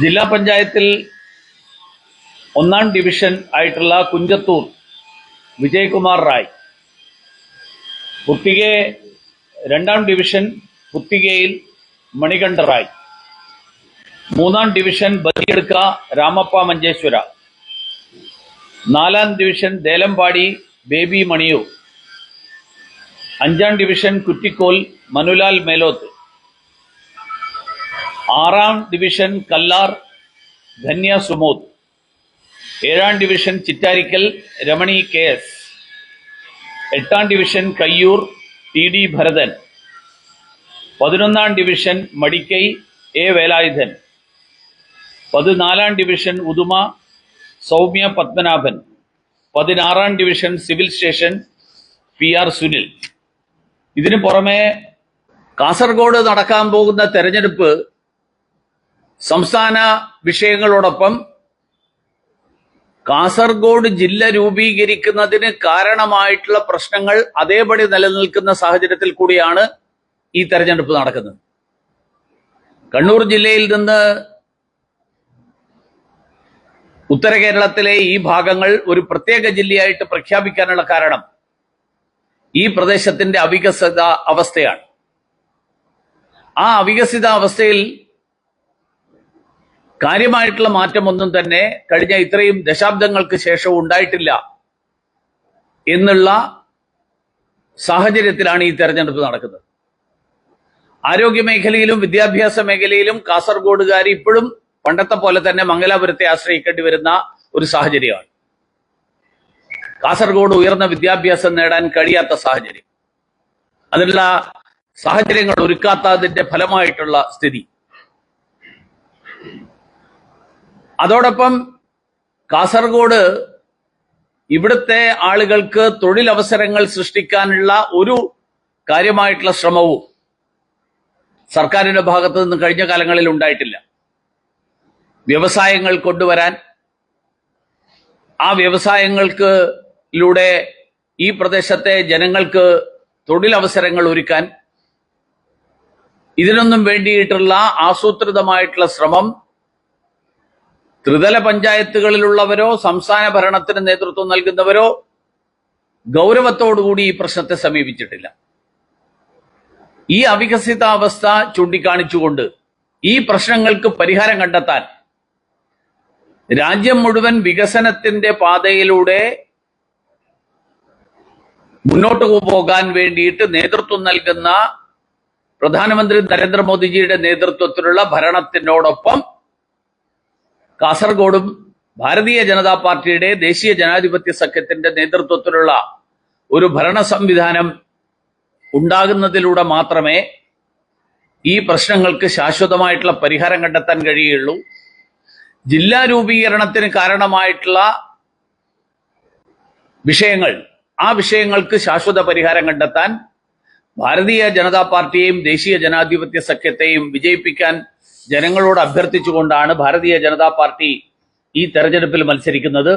ജില്ലാ പഞ്ചായത്തിൽ ഒന്നാം ഡിവിഷൻ ആയിട്ടുള്ള കുഞ്ചത്തൂർ വിജയകുമാർ റായ് പുത്തികെ രണ്ടാം ഡിവിഷൻ പുത്തികയിൽ മണികണ്ഠ റായ്. മൂന്നാം ഡിവിഷൻ ബദിയെടുക്ക രാമപ്പ മഞ്ചേശ്വര. നാലാം ഡിവിഷൻ ദേലമ്പാടി ബേബി മണിയൂർ. അഞ്ചാം ഡിവിഷൻ കുറ്റിക്കോൽ മനുലാൽ മേലോത്ത്. ആറാം ഡിവിഷൻ കല്ലാർ ധന്യ സുമോദ്. ഏഴാം division Chittarikkal Ramani K S. എട്ടാം division Kayyur T D Bharathan. പതിനൊന്നാം ഡിവിഷൻ മടിക്കൈ എ വേലായുധൻ. പതിനാലാം ഡിവിഷൻ ഉദുമ സൗമ്യ പത്മനാഭൻ. പതിനാറാം division civil station P R Sunil. ഇതിനു പുറമെ കാസർഗോഡ് നടക്കാൻ പോകുന്ന തെരഞ്ഞെടുപ്പ് സംസ്ഥാന വിഷയങ്ങളോടൊപ്പം കാസർഗോഡ് ജില്ല രൂപീകരിക്കുന്നതിന് കാരണമായിട്ടുള്ള പ്രശ്നങ്ങൾ അതേപടി നിലനിൽക്കുന്ന സാഹചര്യത്തിൽ കൂടിയാണ് ഈ തെരഞ്ഞെടുപ്പ് നടക്കുന്നത്. കണ്ണൂർ ജില്ലയിൽ നിന്ന് ഉത്തര കേരളത്തിലെ ഈ ഭാഗങ്ങൾ ഒരു പ്രത്യേക ജില്ലയായിട്ട് പ്രഖ്യാപിക്കാനുള്ള കാരണം ഈ പ്രദേശത്തിന്റെ അവികസിത അവസ്ഥയാണ്. ആ അവികസിത അവസ്ഥയിൽ കാര്യമായിട്ടുള്ള മാറ്റമൊന്നും തന്നെ കഴിഞ്ഞ ഇത്രയും ദശാബ്ദങ്ങൾക്ക് ശേഷവും ഉണ്ടായിട്ടില്ല എന്നുള്ള സാഹചര്യത്തിലാണ് ഈ തെരഞ്ഞെടുപ്പ് നടക്കുന്നത്. ആരോഗ്യ മേഖലയിലും വിദ്യാഭ്യാസ മേഖലയിലും കാസർഗോഡുകാർ ഇപ്പോഴും പണ്ടത്തെ പോലെ തന്നെ മംഗലാപുരത്തെ ആശ്രയിക്കേണ്ടി വരുന്ന ഒരു സാഹചര്യമാണ്. കാസർഗോഡ് ഉയർന്ന വിദ്യാഭ്യാസം നേടാൻ കഴിയാത്ത സാഹചര്യം. അതിനുള്ള സാഹചര്യങ്ങൾ ഒരുക്കാത്തതിന്റെ ഫലമായിട്ടുള്ള സ്ഥിതി. അതോടൊപ്പം കാസർഗോഡ് ഇവിടുത്തെ ആളുകൾക്ക് തൊഴിലവസരങ്ങൾ സൃഷ്ടിക്കാനുള്ള ഒരു കാര്യമായിട്ടുള്ള ശ്രമവും സർക്കാരിന്റെ ഭാഗത്തു നിന്ന് കഴിഞ്ഞ കാലങ്ങളിൽ ഉണ്ടായിട്ടില്ല. വ്യവസായങ്ങൾ കൊണ്ടുവരാൻ ആ വ്യവസായങ്ങൾക്ക് ലൂടെ ഈ പ്രദേശത്തെ ജനങ്ങൾക്ക് തൊഴിലവസരങ്ങൾ ഒരുക്കാൻ ഇതിനൊന്നും വേണ്ടിയിട്ടുള്ള ആസൂത്രിതമായിട്ടുള്ള ശ്രമം ത്രിതല പഞ്ചായത്തുകളിലുള്ളവരോ സംസ്ഥാന ഭരണത്തിന് നേതൃത്വം നൽകുന്നവരോ ഗൗരവത്തോടുകൂടി ഈ പ്രശ്നത്തെ സമീപിച്ചിട്ടില്ല. ഈ അവികസിതാവസ്ഥ ചൂണ്ടിക്കാണിച്ചുകൊണ്ട് ഈ പ്രശ്നങ്ങൾക്ക് പരിഹാരം കണ്ടെത്താൻ രാജ്യം മുഴുവൻ വികസനത്തിന്റെ പാതയിലൂടെ മുന്നോട്ട് പോകാൻ വേണ്ടിയിട്ട് നേതൃത്വം നൽകുന്ന പ്രധാനമന്ത്രി നരേന്ദ്രമോദിജിയുടെ നേതൃത്വത്തിലുള്ള ഭരണത്തിനോടൊപ്പം കാസർഗോഡും ഭാരതീയ ജനതാ പാർട്ടിയുടെ ദേശീയ ജനാധിപത്യ സഖ്യത്തിന്റെ നേതൃത്വത്തിലുള്ള ഒരു ഭരണ സംവിധാനം ഉണ്ടാകുന്നതിലൂടെ മാത്രമേ ഈ പ്രശ്നങ്ങൾക്ക് ശാശ്വതമായിട്ടുള്ള പരിഹാരം കണ്ടെത്താൻ കഴിയുള്ളൂ ജില്ലാ രൂപീകരണത്തിന് കാരണമായിട്ടുള്ള വിഷയങ്ങൾ ആ വിഷയങ്ങൾക്ക് ശാശ്വത പരിഹാരം കണ്ടെത്താൻ ഭാരതീയ ജനതാ പാർട്ടിയെയും ദേശീയ ജനാധിപത്യ സഖ്യത്തെയും വിജയിപ്പിക്കാൻ ജനങ്ങളോട് അഭ്യർത്ഥിച്ചുകൊണ്ടാണ് ഭാരതീയ ജനതാ പാർട്ടി ഈ തെരഞ്ഞെടുപ്പിൽ മത്സരിക്കുന്നത്.